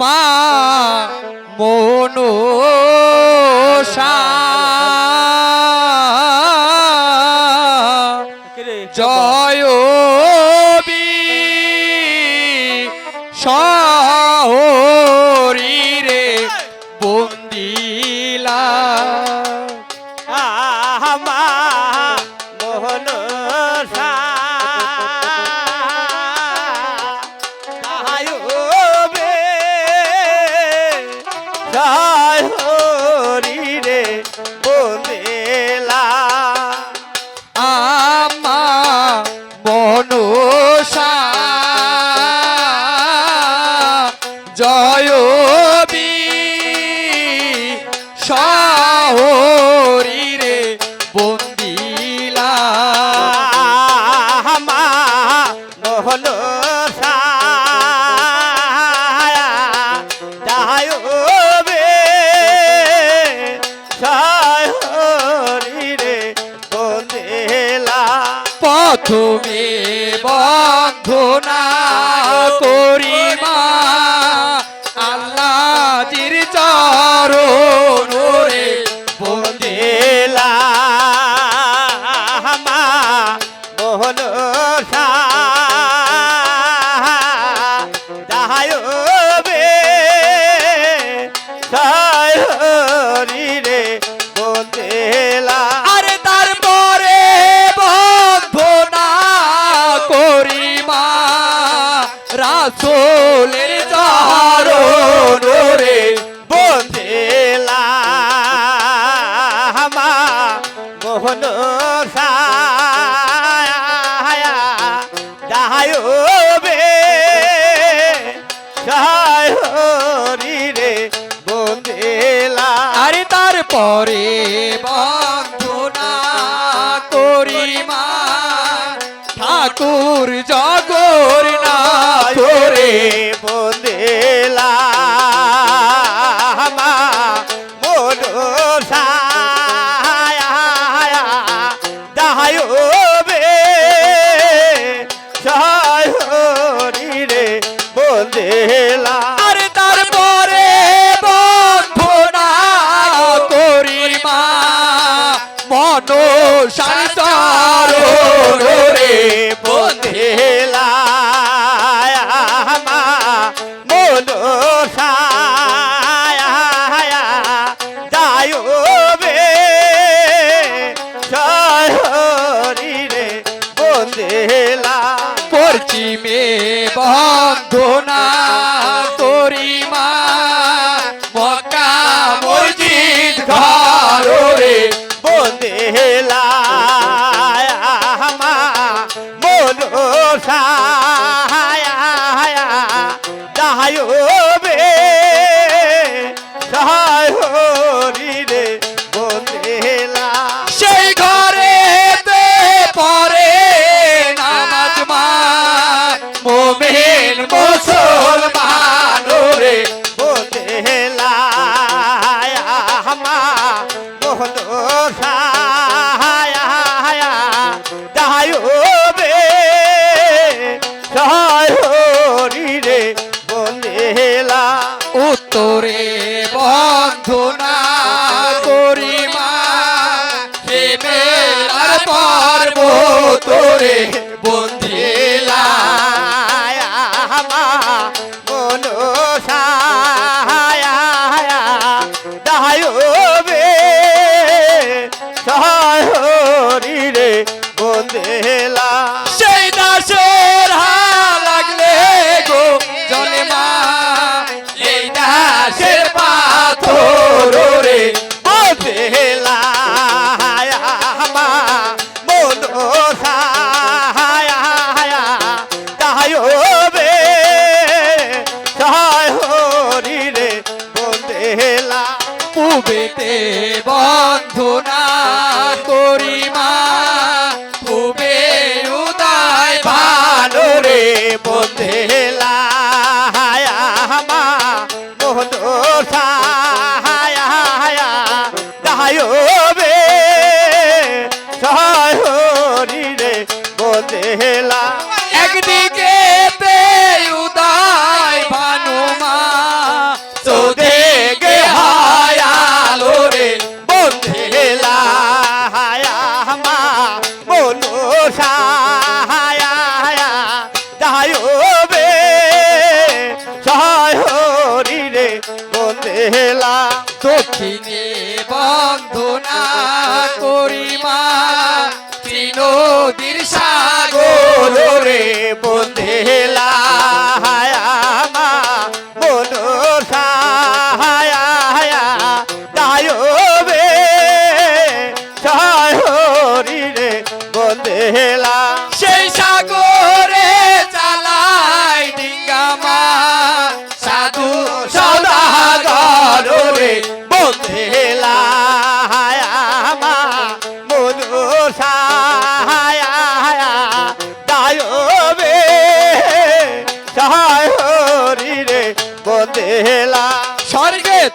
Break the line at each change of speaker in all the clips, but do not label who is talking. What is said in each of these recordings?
মা মনো
সা হলো দাহায়বে সহরি রে বন্দেলা।
আরে তারপরে বন্ধনা করিমা ঠাকুর জগর না
করে। বন্দে সংসার রে
বন্ধেল। জয় হরি রে
বলেলা।
উত্তরে বন্ধনা করিমা
সে মেলার পারব তোরে বন্ধ
পেতে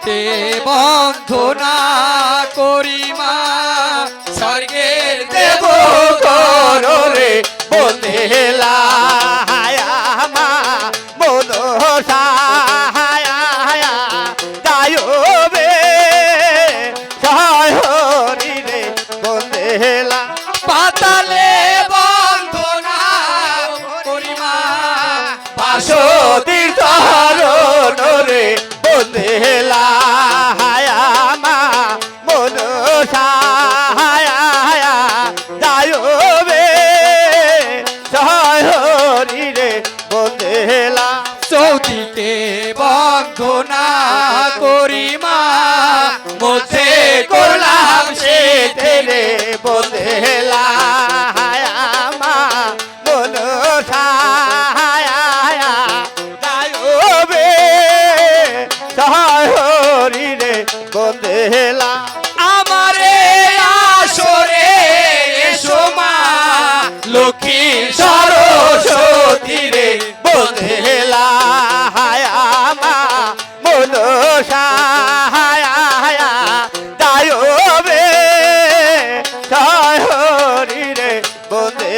তে বন্ধনা করিমা স্বর্গের দেব
করলে বলে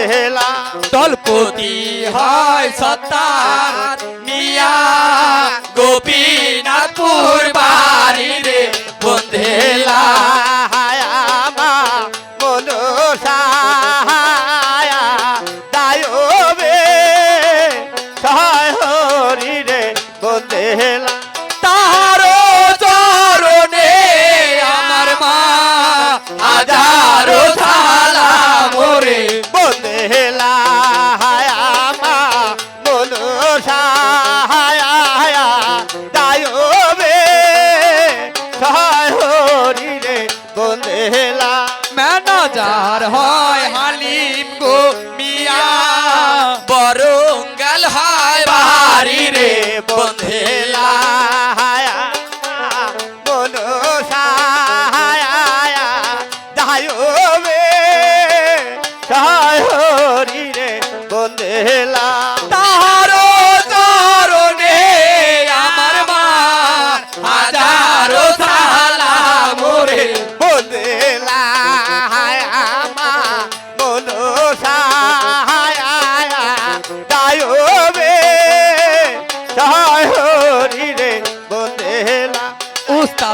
বেহেলা
দলপতি হয় সত্তার মিয়া। গোপীনাথপুর বাড়ি রে বন্ধেলা বন্ধে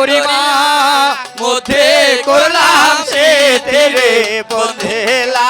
গরিমা মধ্যে করলাম সে তেরে
বন্ধেলা।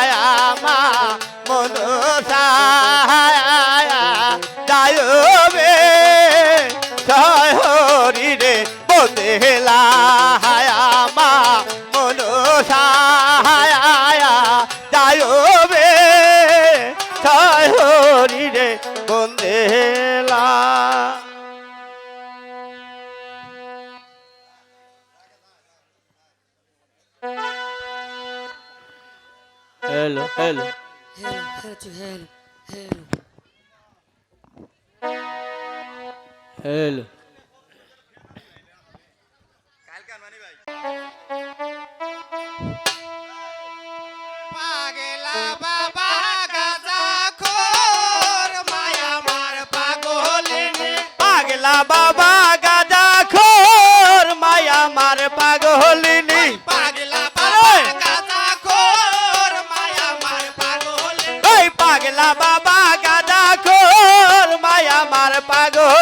hello, hello. Hello,
hello, hello, hello. Hello.
Baba
পাগল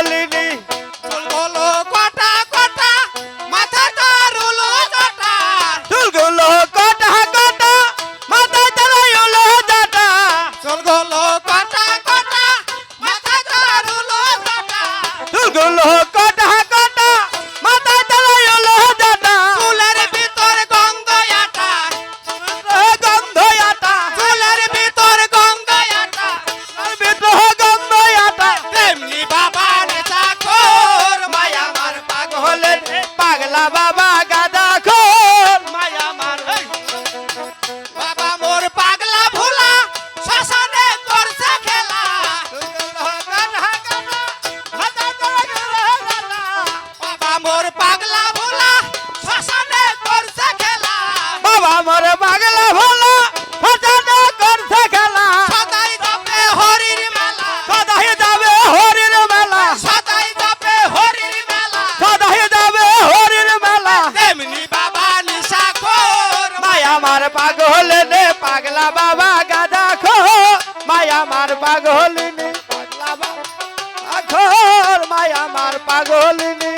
তোর মায়
আমার পাগলিনী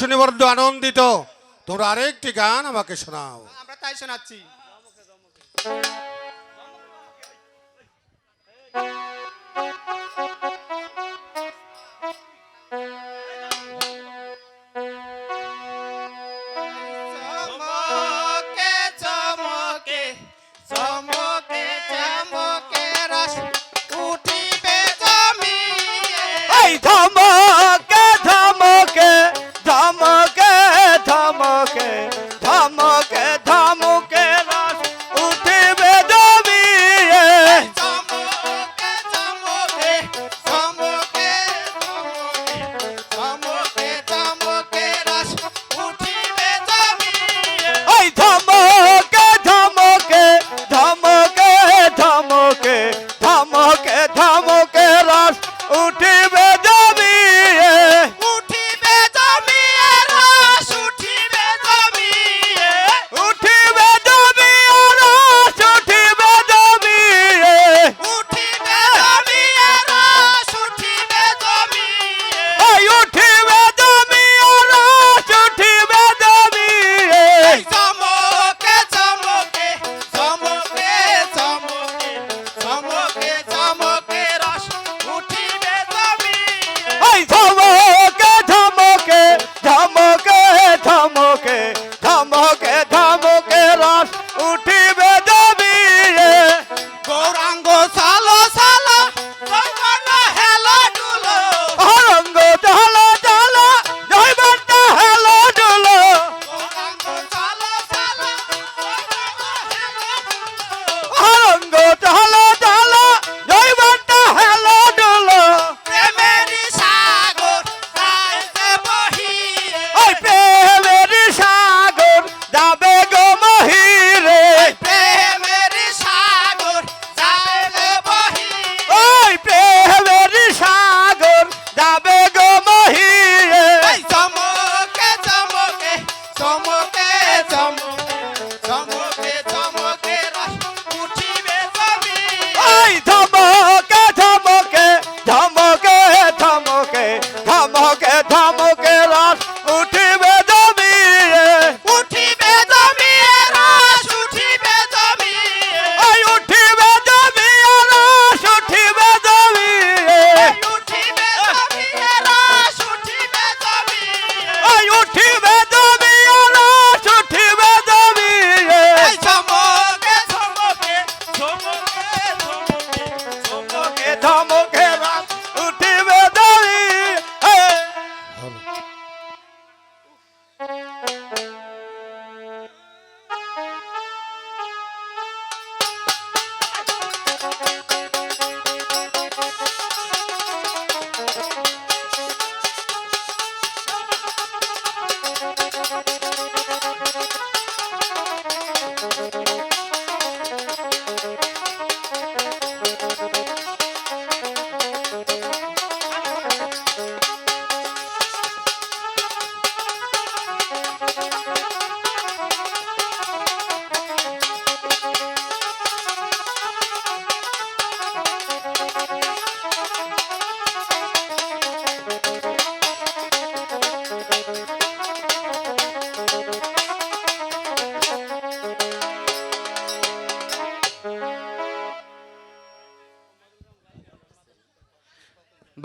শুনে বড্ড আনন্দিত। তোমরা আরেকটি গান আমাকে শোনাও।
আমরা তাই শোনাচ্ছি।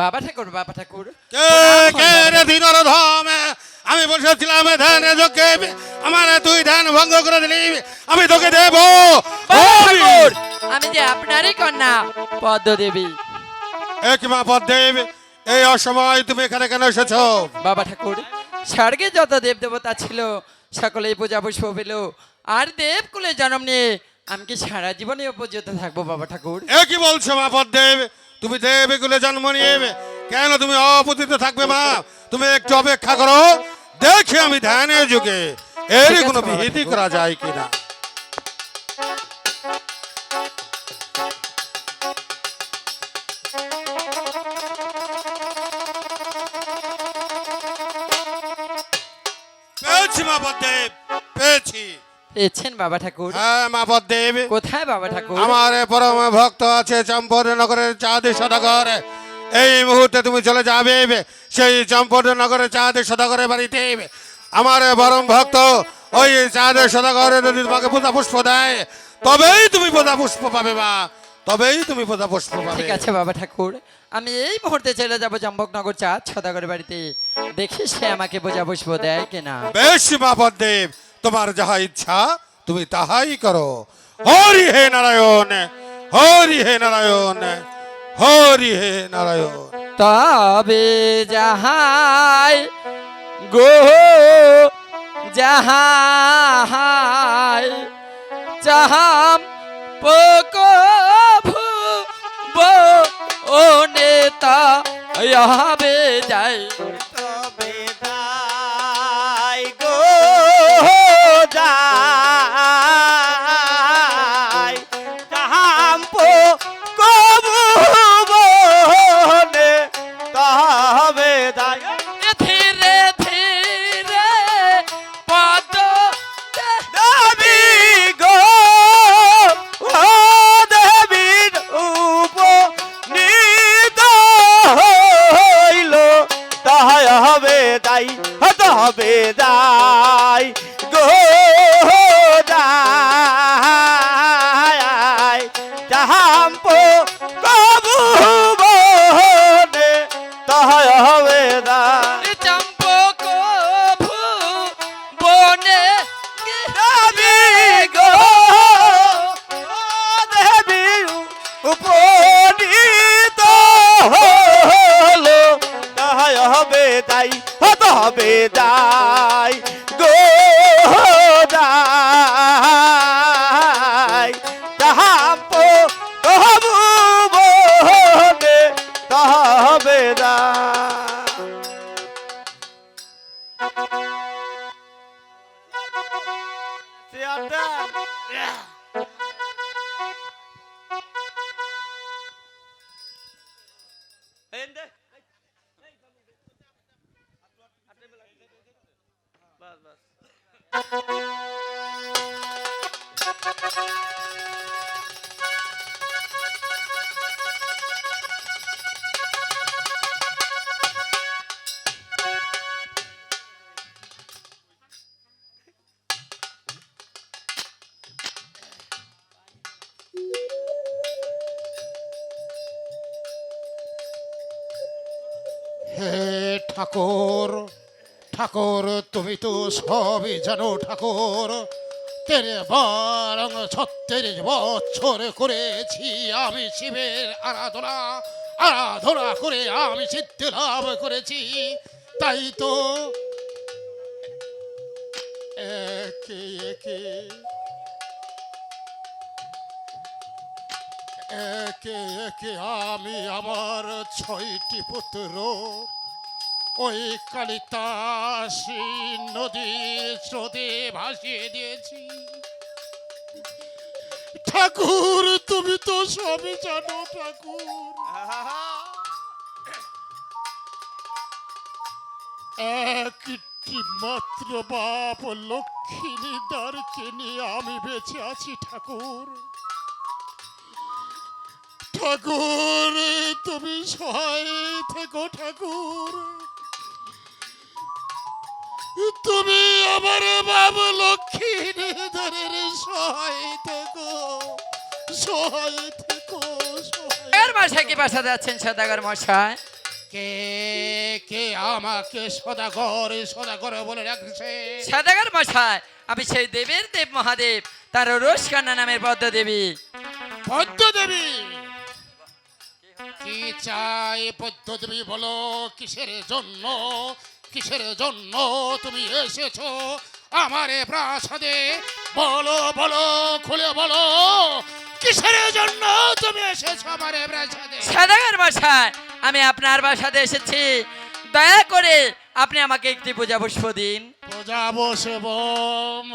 বাবা ঠাকুর বাবা ঠাকুর।
কে কে রে দিনর ধামে? আমি বসেছিলাম ধ্যানে যোগে আমার তুই ধ্যান ভঙ্গ করে দিলি। আমি তোকে দেব।
ঠাকুর আমি যে আপনারই কন্যা পদ্ম দেবী
এক মা পদ্মেব এই অসময় তুমি এখানে কেন এসেছ?
বাবা ঠাকুর স্বর্গে যত দেব দেবতা ছিল সকলেই পূজা পুষ্প পেল। আর দেবকুলে জন্ম নিয়ে আমি কি সারা জীবনে উপযুক্ত থাকব বাবা ঠাকুর?
এ কি বলছো মা পদ্মেব তুমি দেবে গুলে জন্ম নিয়ে কেন তুমি অপতিত থাকবে মা? তুমি একটু অপেক্ষা করো। দেখি আমি ধ্যানের যুগে এরই কোনো বিহিতি করা যায় কিনা। পেয়েছি মা পদ্মেব পেয়েছি।
পেয়েছেন বাবা ঠাকুর?
হ্যাঁ মা পদ্মেব
কোথায় বাবা ঠাকুর?
আমার পরম ভক্ত আছে চম্পরনগরের চাঁদে সদাগর এই মুহূর্তে তুমি চলে যাবে সেই চম্পরনগরের চাঁদে সদাগরের বাড়িতে। আমার পরম ভক্ত ওই চাঁদে সদাগরের যদি তোমাকে পূজা পুষ্প দেয়। তবেই তুমি পূজা পুষ্প পাবে মা। তবেই তুমি পূজা পুষ্প পাবে।
ঠিক আছে বাবা ঠাকুর আমি এই মুহূর্তে চলে যাব চম্পকনগর চাঁদ সদাগরের বাড়িতে। দেখি সে আমাকে বোঝা পুষ্প দেয় কিনা।
বেশ মা পদ্মেব তোমার যাহা ইচ্ছা, তুমি তাহাই করো। হরি হে নারায়ণ, হরি হে নারায়ণ, হরি হে নারায়ণ।
তবে যাহাই গো, যাহাই পোক ও নেতা যাই
ঠাকুর ঠাকুর, তুমি তো সবই জানো ঠাকুর। তেরে বারং ছত্রিশ বছর করেছি আমি শিবের আরাধনা আরাধনা করে আমি সিদ্ধি লাভ করেছি। তাই তো একে একে একে একে আমি আমার ছয়টি পুত্র ওই কালিতাসী নদী স্রোতে ভাসিয়ে দিয়েছি। ঠাকুর, তুমি তো সবই জানো ঠাকুর। একটি মাত্র বাপ লক্ষ্মী দ্বারকে নিয়ে আমি বেঁচে আছি ঠাকুর। ঠাকুর, তুমি সহায় থেকো ঠাকুর। তুমি আমার বাবা লক্ষ্মী ধরের
এর মশাই কি বাসাতে যাচ্ছেন সদাগর মশাই?
কে কে আমাকে সদাগর সদাগর বলে রাখছে
সদাগর মশাই আমি সেই দেবের দেব মহাদেব তার রোষ কান্না নামের পদ্ম দেবী
পদ্ম দেবী কি চাই পদ্ম দেবী বলো কিসের জন্য? কিসের জন্য তুমি এসেছ? আমার প্রাসাদে বলো বলো খুলে বলো কিসের জন্য তুমি এসেছ আমার প্রাসাদে?
সদাগর মশাই আমি আপনার বাসাতে এসেছি। দয়া করে আপনি আমাকে একটি পূজা পুষ্প দিন।
পূজা বসে বোম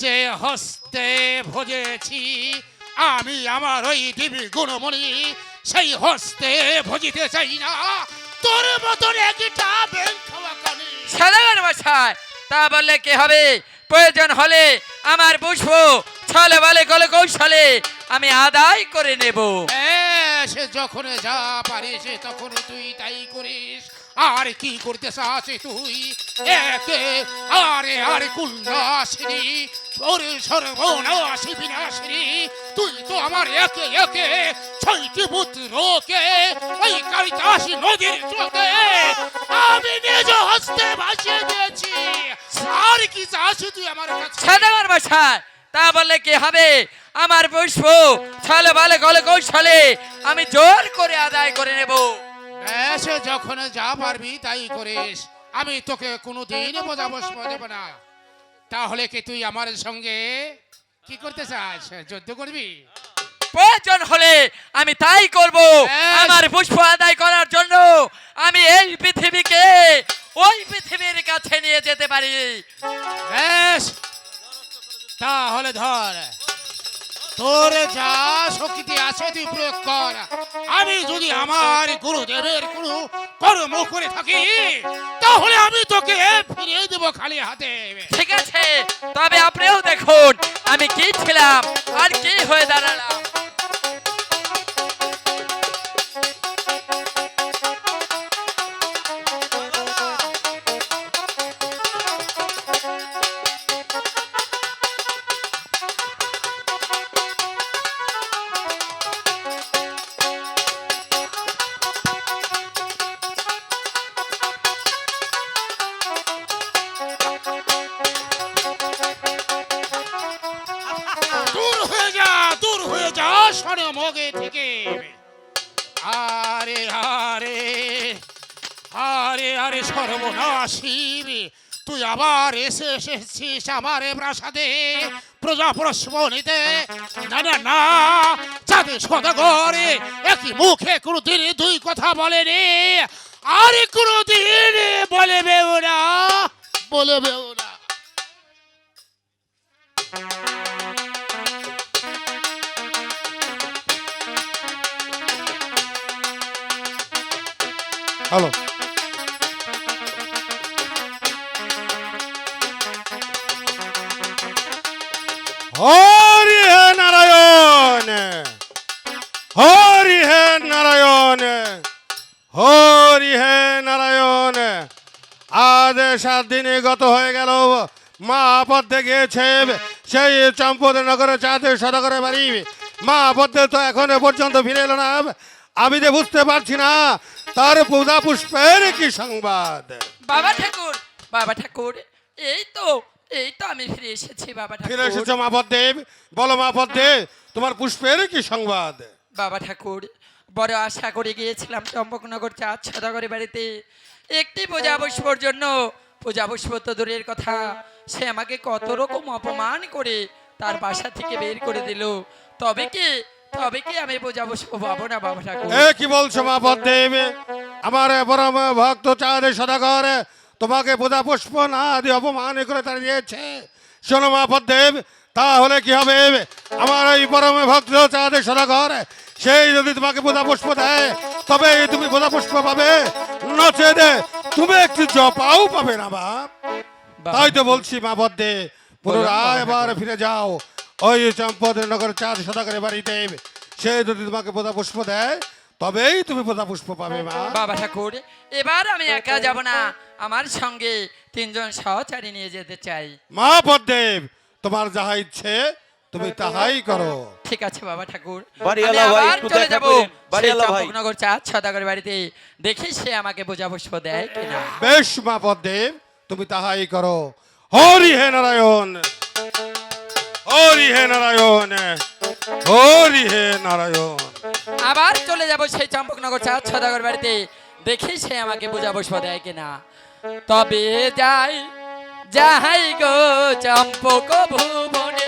যে হস্তে ভজেছি আমি আমার ওই দেবী গুণমণি সেই হস্তে ভজিতে চাই না। তোর মতন একটা ব্যাংক খাওয়া কানে
ভাষায় তা বললে কি হবে? প্রয়োজন হলে আমার বুঝব ছলে বলে কলে কৌশলে আমি আদায় করে নেব।
সে যখন যা পারিস তখন তুই তাই করিস। আর কি করতে চাস তুই? একে আরে আরে কুল্লাসিনী, ওরে সর্বনাশী বিনাশিনী, তুই তো আমার একে একে ছয়টি পুত্রকে, ওই কালিদাসী নদীর চোখে আমি নিজ হস্তে ভাসিয়ে দিয়েছি। আর কি চাস তুই আমার কাছে?
সদাগর মশাই, তা বলে কি হবে? আমার পুষ্প, ছলে বলে কলে কৌশলে আমি জোর করে আদায় করে নেব।
এসে যখন যা পারবি তাই করিস। আমি তোকে কোনোদিন বোঝা বসবো দেব না। তাহলে কি তুই আমার সঙ্গে কি করতে চাস? যুদ্ধ করবি?
প্রয়োজন হলে আমি তাই করব। আমার পুষ্প আদায় করার জন্য আমি এই পৃথিবীকে ওই পৃথিবীর কাছে নিয়ে যেতে পারি।
বেশ তাহলে ধর। তোর যা শক্তি আছে তুই প্রয়োগ কর। আমি যদি আমার গুরুদেবের কোনো কর্ম করে থাকি, তাহলে আমি তোকে ফিরিয়ে দেবো খালি হাতে।
ঠিক আছে, তবে আপনিও দেখুন, আমি কি ছিলাম আর কি হয়ে দাঁড়ালাম।
এসেছিস আমার প্রাসাদে। প্রজা প্রশ্ন নিতে না না না যাদের সদাগরে, একই মুখে কোনোদিন দুই কথা বলেনি। আর কোনোদিন বলবেও না বলবেও না।
হ্যালো। হরি হে নারায়ণ। হরি হে নারায়ণ। হরি হে নারায়ণ। আজ সাত দিনে গত হয়ে গেল মা আপদে গিয়েছে সেই চম্পদ নগরে, চাঁদে সদাগরে বাড়ি। মা পদ্মে তো এখনও পর্যন্ত ফিরে এলো না। আমি যে বুঝতে পারছি না, তার পূজা পুষ্পের কি সংবাদ?
বাবা ঠাকুর বাবা ঠাকুর। এই তো এই তো আমি ফিরে এসেছি বাবা
ফিরে
ঠাকুর
এসেছ মা পদ্মে বলো মা পদ্মে তোমার পুষ্পের কি সংবাদ?
বাবা ঠাকুর বড় আশা করে গিয়েছিলাম চম্পকনগর চাঁদ সদাগরের বাড়িতে। একটি পূজা পুষ্পর জন্য। পূজা পুষ্প তো দূরের কথা। সে আমাকে কত রকম অপমান করে তার বাসা থেকে বের করে দিল। তবে কি তবে কি আমি পূজা পুষ্প পাবো না বাবা ঠাকুর?
এ কি বলছো মা আমার পরম ভক্ত চাঁদে সদাগর তোমাকে পুষ্প না দিয়ে অপমান করে তারা দিয়েছে। শোনো মা পদ্মেব তাহলে কি হবে? আমার এই পরম ভক্ত চাঁদে সদাগর সেই যদি তোমাকে পুষ্প দেয় তবে তুমি পুষ্প পাবে। নচে দে তুমি একটু জপাও পাবে না বাপ। তাই তো বলছি মা পদ্মে পুনরায় এবার ফিরে যাও। ওই চম্পদের নগর চাঁদ সদাগরের বাড়িতে সে যদি তোমাকে পুষ্প দেয় তবেই তুমি পুষ্প পাবে মা।
বাবা ঠাকুর। এবার আমি একা যাব না। আমার সঙ্গে তিনজন সহচারী নিয়ে যেতে চাই।
মা পদ্মেব তোমার যাহা ইচ্ছে তুমি তাহাই করো।
ঠিক আছে বাবা ঠাকুর।
বাড়িওয়ালা ভাই, একটু দেখা করেন। বাড়িওয়ালা ভাই।
চম্পকনগর চাঁদ সদাগর বাড়িতে। দেখি সে আমাকে বোঝা পুষ্প দেয় কিনা।
বেশ মা পদ্মেব তুমি তাহাই করো। হরি হে নারায়ণ হরি হে নারায়ণ হরি হে নারায়ণ।
আবার চলে যাব সেই চম্পকনগর চাঁদ সদাগর বাড়িতে। দেখি সে আমাকে বোঝা পুষ্প দেয় কিনা। তবে যাই যাহাই গো চম্পক ভুবনে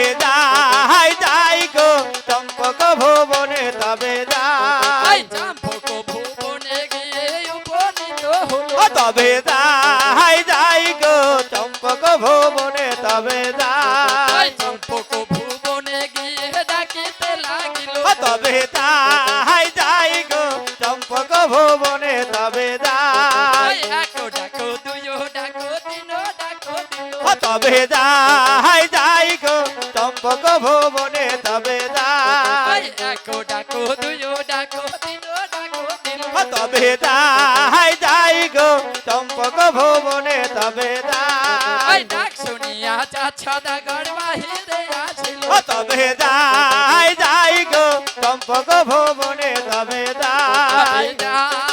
তবে যাই যাই গো চম্পক ভুবনে তবে যাই।
চম্পক ভুবনে গিয়ে উপনীত হলো।
তবে যাই যাই গো চম্পক ভুবনে তবে যাই।
চম্পক ভুবনে গিয়ে ডাকিতে লাগিল।
তবে যাই যাই গো চম্পক ভুবনে তবে যাই।
একো ডাকো দুইও ডাকো তিনও ডাকো
তবে যাই ভুবনে তবে
ডাকো ডাকো তিনও ডাকো
তবে যাই যাই গো চম্পক ভুবনে তবে
ডাক শুনিয়া দাগর বাহিরে আসিল।
তবে যাই যাই গো চম্পক ভুবনে তবে
তবে
যাই।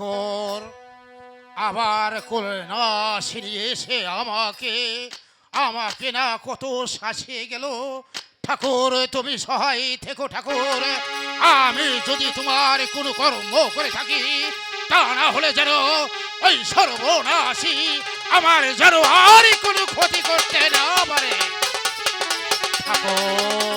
ঠাকুর, আবার কোলে না সিরিয়ে এসে আমাকে আমাকে না কত শাসিয়ে গেল। ঠাকুর, তুমি সহায় থেকো ঠাকুর, আমি যদি তোমার কোনো কর্ম করে থাকি, তা না হলে যেন ওই সর্বনাশী আমার যেন আর কোনো ক্ষতি করতে না পারে। ঠাকুর